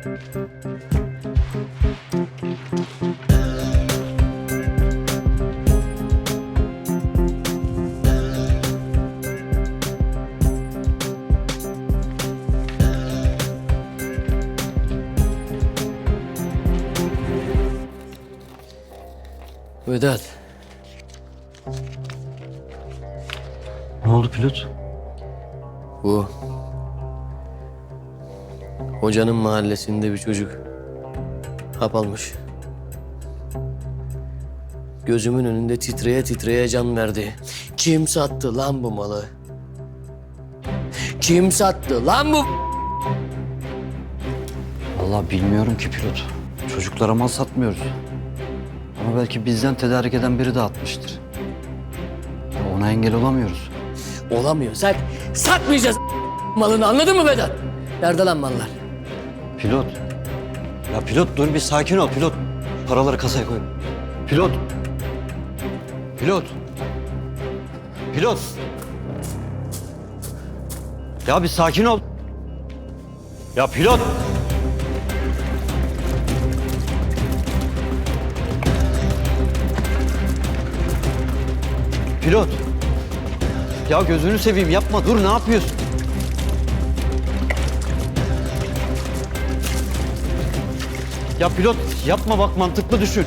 Vedat, Ne oldu pilot? bu hocanın mahallesinde bir çocuk hap almış. Gözümün önünde titreye titreye can verdi. Kim sattı lan bu malı? Kim sattı lan bu? Vallahi bilmiyorum ki pilot. Çocuklara mal satmıyoruz. Ama belki bizden tedarik eden biri de atmıştır. Ya Ona engel olamıyoruz. Olamıyorsak satmayacağız malını anladın mı Vedat? Nerede lan mallar? Pilot. Ya pilot dur bir sakin ol pilot. Paraları kasaya koy. Pilot. Pilot. Pilot. Ya bir sakin ol. Ya pilot. Pilot. Ya gözünü seveyim yapma dur ne yapıyorsun? Ya pilot yapma bak mantıklı düşün.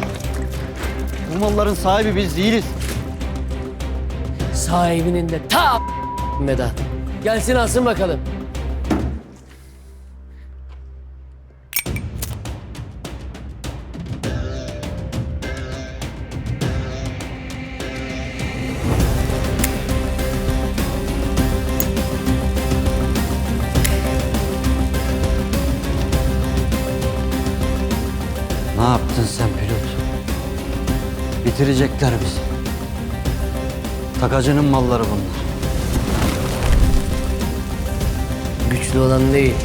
Bu malların sahibi biz değiliz. Sahibinin de ta Vedat. Gelsin alsın bakalım. Ne yaptın sen pilot? Bitirecekler bizi. Takacının malları bunlar. Güçlü olan değil.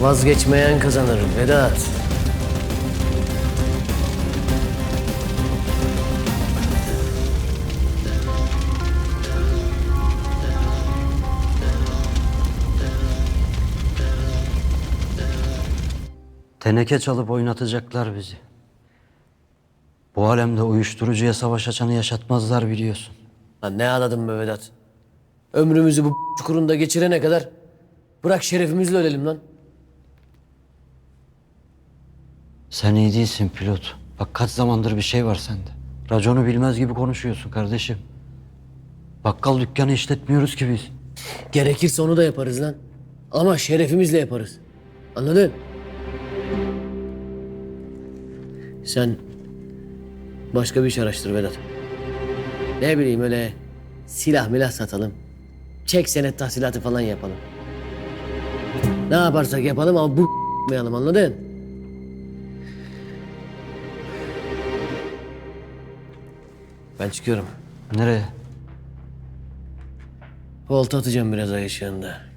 Vazgeçmeyen kazanır Vedat. Teneke çalıp oynatacaklar bizi. Bu alemde uyuşturucuya savaş açanı yaşatmazlar biliyorsun. Lan ne anladın be Vedat? Ömrümüzü bu çukurunda geçirene kadar bırak şerefimizle ölelim lan. Sen iyi değilsin pilot. Bak kaç zamandır bir şey var sende. Raconu bilmez gibi konuşuyorsun kardeşim. Bakkal dükkanı işletmiyoruz ki biz. Gerekirse onu da yaparız lan. Ama şerefimizle yaparız. Anladın? Sen başka bir iş araştır Vedat. Ne bileyim öyle silah milah satalım. Çek senet tahsilatı falan yapalım. Ne yaparsak yapalım ama bu mayalım anladın? Ben çıkıyorum. Nereye? Volta atacağım biraz ay ışığında.